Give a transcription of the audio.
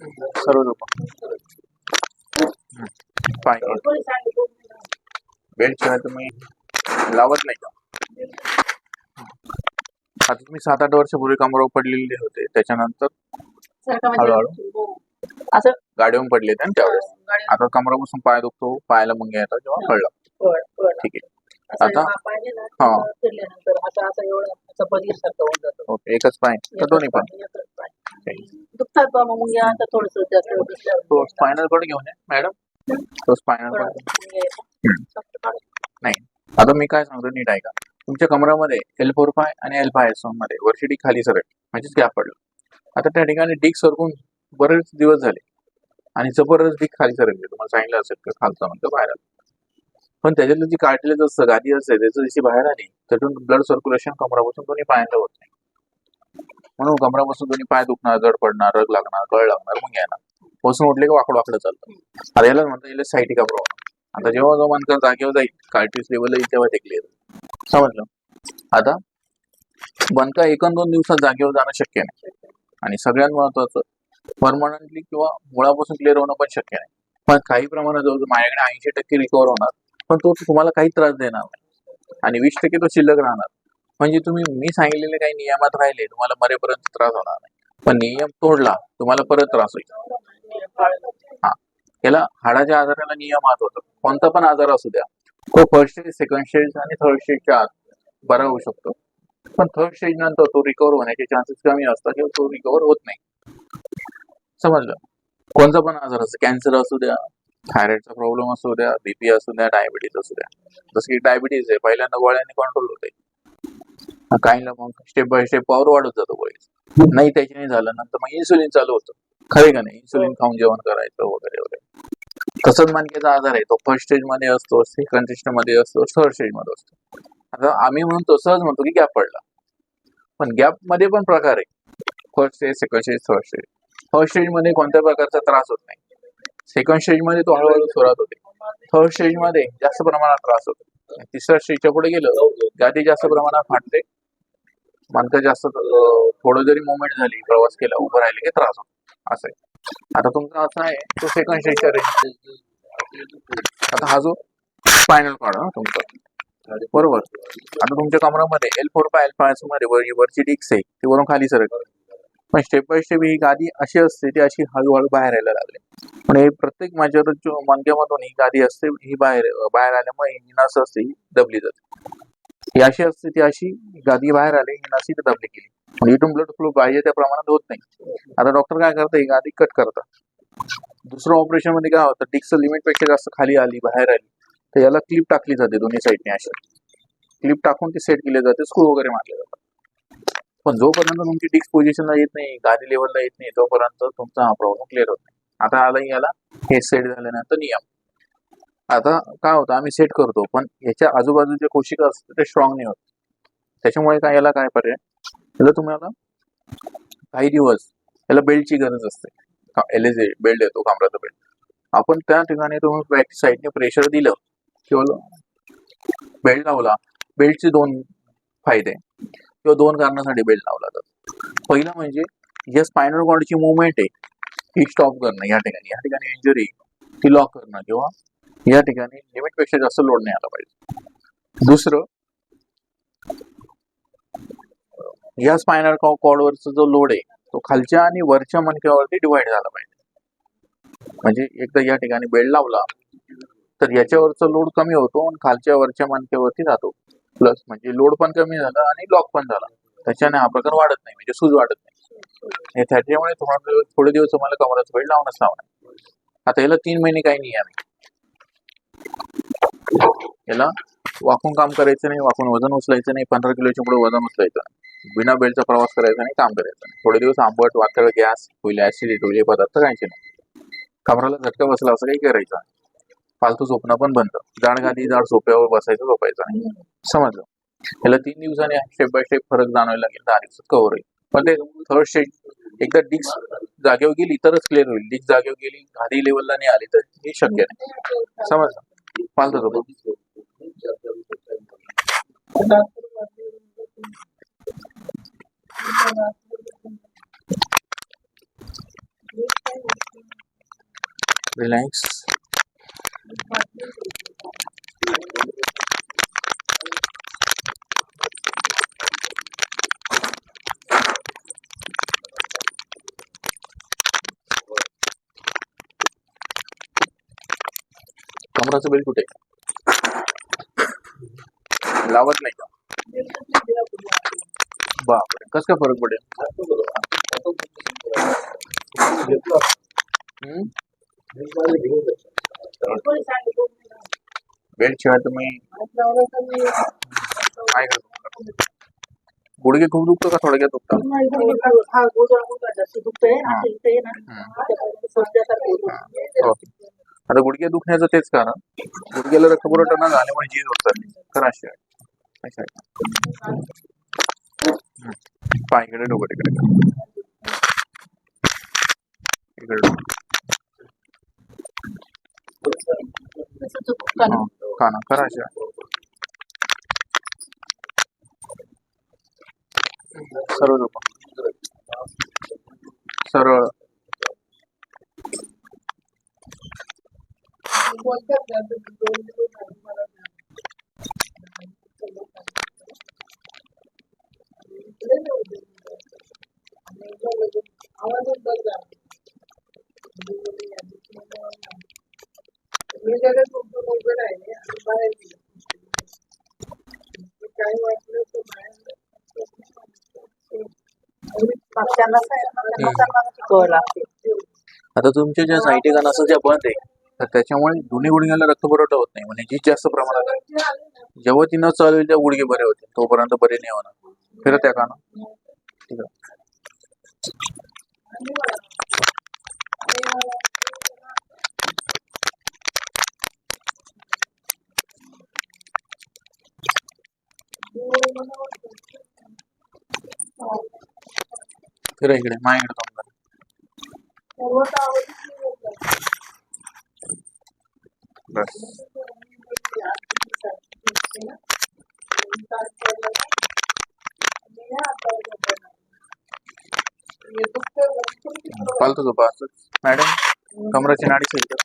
सर्व झोपा पाय बेल्ट शिवाय तुम्ही लावत नाही का? आता तुम्ही सात आठ वर्षापूर्वी कमरावर पडलेले होते त्याच्यानंतर हळूहळू असं? गाडीवरून पडले होते त्यावेळेस. गाडी आता कमरापासून पाय दुखतो पायाला मुंग्या येतात जेव्हा कळलं. पळ, पळ. ठीक आहे. आता? हा पाय ना. फिरल्यानंतर असं असं एवढं असं बधीरसारखं होऊन जातं. ओके एकच पाय तर दोन्ही पण. एकच पाय. दुखतात बा मग मुंग्या आता थोडस जास्त तो स्पायनलकडे घेऊन ये मॅडम तो स्पायनल. नाही. आता मी काय सांगतो नीट ऐका. तुमच्या कमरामध्ये एल फोर पाय आणि एल फाय एसमध्ये वरची डिक खाली सरक म्हणजेच गॅप पडलं. आता त्या ठिकाणी डिक सरकून बरेच दिवस झाले. आणि जबरदस्त डिक खाली सरकले. तुम्हाला सांगितलं असेल का खालचं म्हणतं बाहेर आलं. पण त्याच्यातलं जी कार्टिलेज असतं गादी असते त्याचं जशी बाहेर आली त्यातून ब्लड सर्क्युलेशन कमरापासून दोन्ही पायांना होत नाही. म्हणून कमरापासून दोन्ही पाय दुखणार जड पडणार रग लागणार गळ लागणार मग येणार बसून उठले की वाकड वाकडं चालतं. आता याला म्हणता येईल सायटिका प्रॉब्लेम आता जेव्हा जो मानकर जागेवर जाईल कार्टिस लेवल तेव्हा ते क्लिअर समजलं? आता बनका एक दोन दिवसात जागेवर जाणं शक्य नाही. आणि सगळ्यात महत्वाचं परमनंटली किंवा मुळापासून क्लिअर होणं पण शक्य नाही. पण काही प्रमाणात जवळ माझ्याकडे ऐंशी टक्के रिकवर होणार. पण तो तुम्हाला काही त्रास देणार नाही. आणि वीस टक्के तो शिल्लक राहणार. म्हणजे तुम्ही मी सांगितलेले काही नियमात राहिले तुम्हाला मरेपर्यंत त्रास होणार नाही. पण नियम तोडला तुम्हाला परत त्रास होईल. याला हाडाच्या आजाराला नियमात होतो कोणता पण आजार असू द्या. तो फर्स्ट स्टेज सेकंड स्टेज आणि थर्ड स्टेजच्या आत बरा होऊ शकतो. पण थर्ड स्टेज नंतर तो रिकवर होण्याचे चान्सेस कमी असतात. किंवा तो रिकवर होत नाही. समजलं? कोणता पण आजार असतो कॅन्सर असू द्या थायरॉइडचा प्रॉब्लेम असू द्या बीपी असू द्या डायबिटीज असू द्या. जसं की डायबिटीज आहे पहिल्यांदा गोळ्याने कंट्रोल होते. काहींना मग स्टेप बाय स्टेप पॉवर वाढत जातो गोळी नाही त्याच्याने झालं नंतर मग इन्सुलिन चालू होतं. खरे का नाही? इन्सुलिन खाऊन जेवण करायचं वगैरे वगैरे. तसंच मानकेचा आजार आहे तो फर्स्ट स्टेजमध्ये असतो सेकंड स्टेजमध्ये असतो थर्ड स्टेजमध्ये असतो. आता आम्ही म्हणतो सहज म्हणतो की गॅप पडला. पण गॅपमध्ये पण प्रकार आहे. First stage second stage third stage first स्टेजमध्ये कोणत्या प्रकारचा त्रास होत नाही. सेकंड स्टेजमध्ये तो हळूहळू सुरुवात होते. थर्ड स्टेजमध्ये जास्त प्रमाणात त्रास होतो. तिसऱ्या स्टेजच्या पुढे गेलं गादी जास्त प्रमाणात फाटते मानकं जास्त थोडं जरी मुवमेंट झाली प्रवास केला उभं राहिले की त्रास होतो. असं आहे. आता तुमचा असा आहे तो सेकंड स्टेजच्या रेंज आता हा जो स्पायनल कॉर्ड ना तुमचा. बरोबर. आता तुमच्या कमरामध्ये एल फोर पाय एल फायमध्ये वरची डिक्स आहे ती वरून खाली सरक पण स्टेप बाय स्टेप ही गादी अशी असते ती अशी हळूहळू बाहेर यायला लागली. पण हे प्रत्येक माझ्या मनक्यामधून ही गादी असते ही बाहेर बाहेर आल्यामुळे हिनास असते ही दबली जाते. ही अशी असते ती अशी गादी बाहेर आली ही ती दबली गेली. म्हणजे इथून ब्लड फ्लो पाहिजे त्या प्रमाणात होत नाही. आता डॉक्टर काय करतात ही गादी कट करतात. दुसरं ऑपरेशनमध्ये काय होतं डिक्स लिमिटपेक्षा जास्त खाली आली बाहेर आली तर याला क्लिप टाकली जाते दोन्ही साईडने अशी. क्लिप टाकून ती सेट केली जाते स्क्रू वगैरे मारले जातात. पण जोपर्यंत तुमची डिक्स पोझिशनला येत नाही गादी लेवलला येत नाही तोपर्यंत तुमचा हा प्रॉब्लेम क्लिअर होत नाही. आता आला याला हे सेट झाल्यानंतर नियम. आता काय होतं आम्ही सेट करतो पण याच्या आजूबाजूचे कोशिका असतात ते स्ट्रॉंग नाही होत. त्याच्यामुळे काय याला काय पर्याय? याला तुम्हाला काही दिवस याला बेल्टची गरज असते. एल एस बेल्ट येतो कामराचा बेल्ट आपण त्या ठिकाणी तुम्ही बॅक साईडने प्रेशर दिलं किंवा बेल्ट लावला बेल्टचे दोन फायदे. किंवा दोन कारणासाठी बेल्ट लावला जातो. पहिलं म्हणजे या स्पायनल कॉर्डची मुवमेंट आहे ही स्टॉप करणं या ठिकाणी. या ठिकाणी इंजुरी ती लॉक करणं किंवा या ठिकाणी लिमिटपेक्षा जास्त लोड नाही आला पाहिजे. दुसरं या स्पायनल कॉर्डवरचा जो लोड आहे तो खालच्या आणि वरच्या मणक्यावरती डिवाइड झाला पाहिजे. म्हणजे एकदा या ठिकाणी बेल्ट लावला तर याच्यावरचा लोड कमी होतो आणि खालच्या वरच्या मणक्यावरती जातो. प्लस म्हणजे लोड पण कमी झाला आणि लॉक पण झाला. त्याच्याने हा प्रकार वाढत नाही म्हणजे सूज वाढत नाही. त्याच्यामुळे तुम्हाला थोडे दिवस तुम्हाला कमराचा वेळ लावणच लावणार. आता याला तीन महिने काही नाही आम्ही. याला वाकून काम करायचं नाही वाकून वजन उचलायचं नाही पंधरा किलोच्या पुढे वजन उचलायचं नाही. बिना बेल्टचा प्रवास करायचा नाही काम करायचं नाही. थोडे दिवस आंबट वातळ गॅस होईल ऍसिडिटी होईल पदार्थ काहीचे नाही. कमराला झटका बसला असं काही करायचं फालतू झोपणं पण बंद. जाड गादी जाड सोप्यावर बसायचं झोपायचं नाही. समजलं? याला तीन दिवसांनी स्टेप बाय स्टेप फरक जाणवायला लागेल. दहा दिवसात कव्हर होईल. पण ते थर्ड स्टेज एकदा डिक्स जागेवर गेली तरच क्लिअर होईल. डिक्स जागेवर गेली गादी लेवलला नाही आली तर हे शक्य नाही. समजलं? फालतू झोप रिलॅक्स कमराचं बेल कुठे? लावत नाही का? बापरे कस काय फरक पडेल? हम्म? कोणी सांगितलं? बेल्ट शिवाय तुम्ही काय करतो? गुडघे खूप दुखतो का? थोडक्यात दुखतात आता गुडघे दुखण्याचं तेच कारण. गुडघ्याला रक्तपुरवठा न झाल्यामुळे झीज होत चालली खरं अशा आहे. पाय इकडे डोकं तिकडे. इकडे काना. खरं झोपा सरळ. बोलतात ना, दोन दिवस मला इकडे. आणि. आवाजच बंद. मी जरा तुमचं आणि बाहेर वाटलं तर बाहेर आता तुमच्या ज्या साईटी नसं ज्या बंद आहे तर त्याच्यामुळे दोन्ही गुडघ्याला रक्तपुरवठा होत नाही. म्हणजे जी जास्त प्रमाणात आहे. जेव्हा ती न चालू त्या गुडघे बरे होते तोपर्यंत बरे नाही होणार. फिरत आहे का ना ठीक आहे. फिरा इकडे. माझ्याकडे काम करा बस पालतो झोपा असंच. मॅडम कमराची नाडी सही